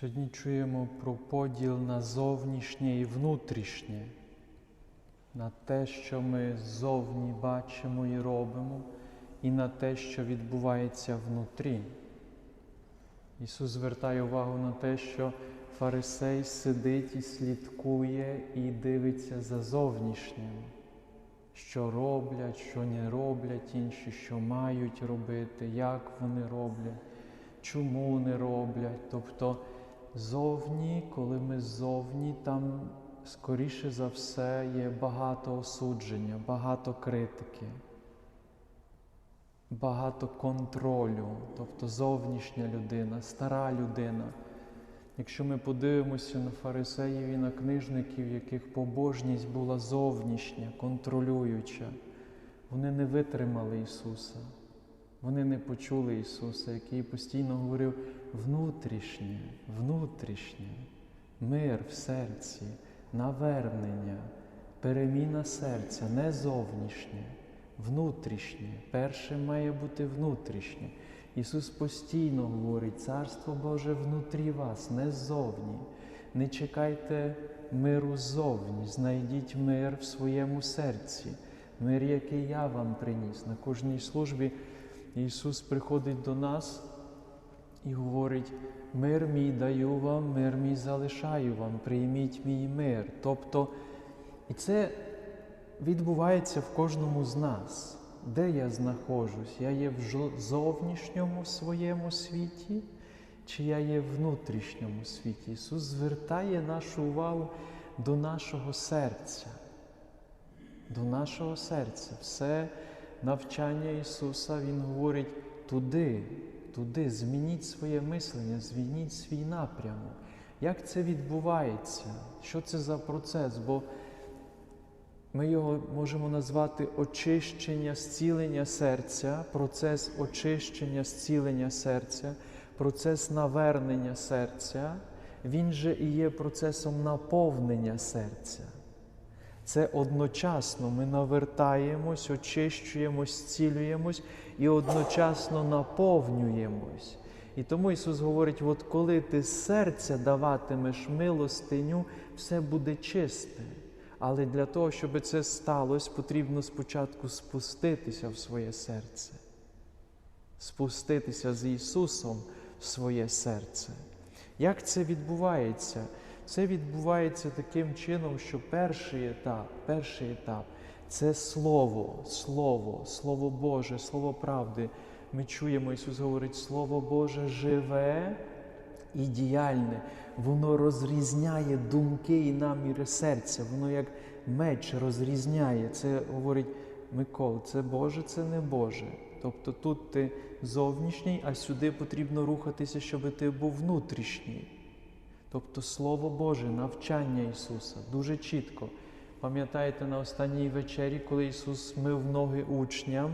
Сьогодні чуємо про поділ на зовнішнє і внутрішнє, на те, що ми ззовні бачимо і робимо, і на те, що відбувається внутрі. Ісус звертає увагу на те, що фарисей сидить і слідкує і дивиться за зовнішнім, що роблять, що не роблять інші, що мають робити, як вони роблять, чому не роблять. Тобто зовні, коли ми ззовні, там скоріше за все є багато осудження, багато критики. Багато контролю, тобто зовнішня людина, стара людина. Якщо ми подивимося на фарисеїв і на книжників, яких побожність була зовнішня, контролююча, вони не витримали Ісуса, вони не почули Ісуса, який постійно говорив внутрішнє, внутрішнє, мир в серці, навернення, переміна серця, не зовнішнє внутрішнє. Перше має бути внутрішнє. Ісус постійно говорить, Царство Боже внутрі вас, не ззовні. Не чекайте миру ззовні, знайдіть мир в своєму серці, мир, який я вам приніс. На кожній службі Ісус приходить до нас і говорить: мир мій даю вам, мир мій залишаю вам, прийміть мій мир. Тобто, і це відбувається в кожному з нас. Де я знаходжусь? Я є в зовнішньому своєму світі, чи я є в внутрішньому світі? Ісус звертає нашу увагу до нашого серця, до нашого серця. Все навчання Ісуса Він говорить туди, туди, змініть своє мислення, змініть свій напрямок. Як це відбувається? Що це за процес? Бо ми його можемо назвати очищення, зцілення серця, процес очищення, зцілення серця, процес навернення серця, він же і є процесом наповнення серця. Це одночасно ми навертаємось, очищуємось, зцілюємось і одночасно наповнюємось. І тому Ісус говорить: от коли ти серця даватимеш милостиню, все буде чисте. Але для того, щоб це сталося, потрібно спочатку спуститися в своє серце, спуститися з Ісусом в своє серце. Як це відбувається? Це відбувається таким чином, що перший етап, перший етап це Слово, Слово, Слово Боже, Слово правди. Ми чуємо, Ісус говорить, Слово Боже живе і діяльне, воно розрізняє думки і наміри серця, воно як меч розрізняє. Це говорить Микола, це Боже, це не Боже. Тобто тут ти зовнішній, а сюди потрібно рухатися, щоб ти був внутрішній. Тобто Слово Боже, навчання Ісуса дуже чітко. Пам'ятаєте на останній вечері, коли Ісус мив ноги учням?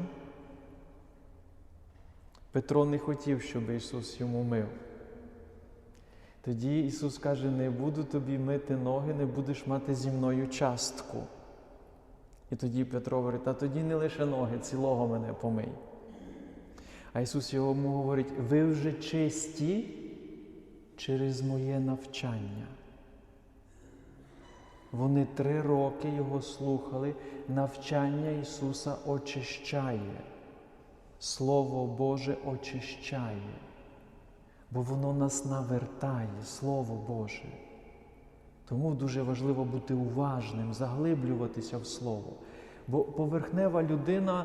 Петро не хотів, щоб Ісус йому мив. Тоді Ісус каже: не буду тобі мити ноги, не будеш мати зі мною частку. І тоді Петро говорить, та тоді не лише ноги, цілого мене помий. А Ісус йому говорить, ви вже чисті через моє навчання. Вони три роки Його слухали, навчання Ісуса очищає. Слово Боже очищає бо воно нас навертає, Слово Боже. Тому дуже важливо бути уважним, заглиблюватися в Слово. Бо поверхнева людина,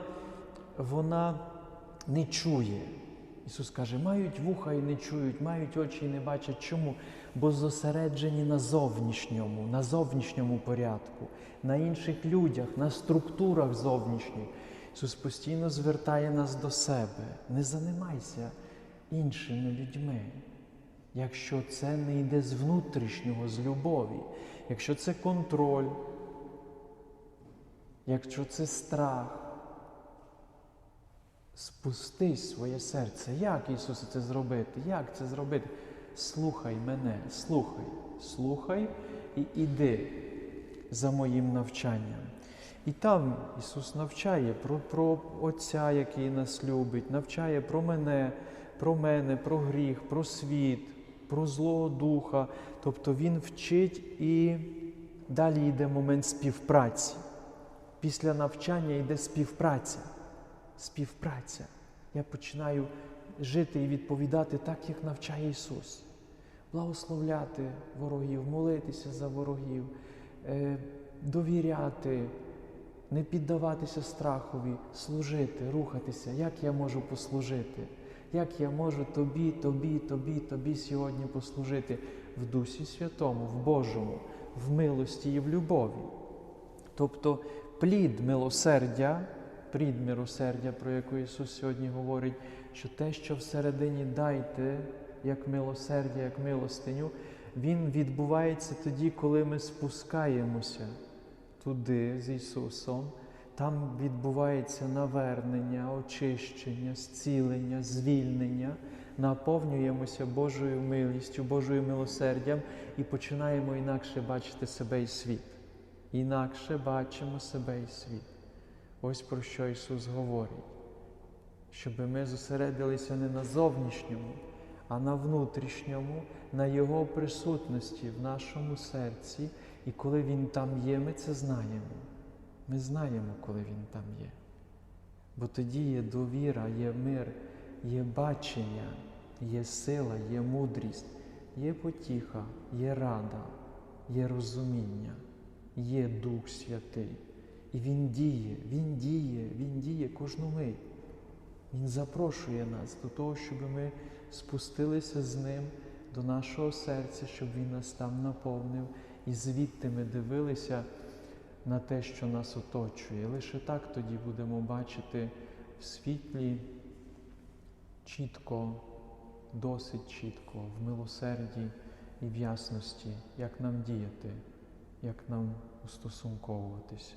вона не чує. Ісус каже, мають вуха і не чують, мають очі і не бачать. Чому? Бо зосереджені на зовнішньому, на зовнішньому порядку, на інших людях, на структурах зовнішніх. Ісус постійно звертає нас до себе. Не занимайся іншими людьми, якщо це не йде з внутрішнього, з любові, якщо це контроль, якщо це страх, спусти своє серце. Як Ісусе це зробити? Як це зробити? Слухай мене, слухай, слухай і іди за моїм навчанням. І там Ісус навчає про про Отця, який нас любить, навчає про мене, про мене, про гріх, про світ, про Злого Духа. Тобто Він вчить і далі йде момент співпраці. Після навчання йде співпраця. Співпраця. Я починаю жити і відповідати так, як навчає Ісус. Благословляти ворогів, молитися за ворогів, е, довіряти, не піддаватися страхові, служити, рухатися. Як я можу послужити? Як я можу тобі, тобі, тобі, тобі сьогодні послужити в Дусі Святому, в Божому, в милості і в любові? Тобто плід милосердя, плід милосердя, про яку Ісус сьогодні говорить, що те, що всередині дайте, як милосердя, як милостиню, Він відбувається тоді, коли ми спускаємося туди з Ісусом. Там відбувається навернення, очищення, зцілення, звільнення, наповнюємося Божою милістю, Божою милосердям і починаємо інакше бачити себе і світ. Інакше бачимо себе і світ. Ось про що Ісус говорить, щоб ми зосередилися не на зовнішньому, а на внутрішньому, на Його присутності в нашому серці. І коли Він там є, ми це знаємо. Ми знаємо, коли Він там є. Бо тоді є довіра, є мир, є бачення, є сила, є мудрість, є потіха, є рада, є розуміння, є Дух Святий. І Він діє, Він діє, Він діє кожну мить. Він запрошує нас до того, щоб ми спустилися з Ним до нашого серця, щоб Він нас там наповнив, і звідти ми дивилися на те, що нас оточує. Лише так тоді будемо бачити в світлі чітко, досить чітко, в милосерді і в ясності, як нам діяти, як нам устосунковуватись.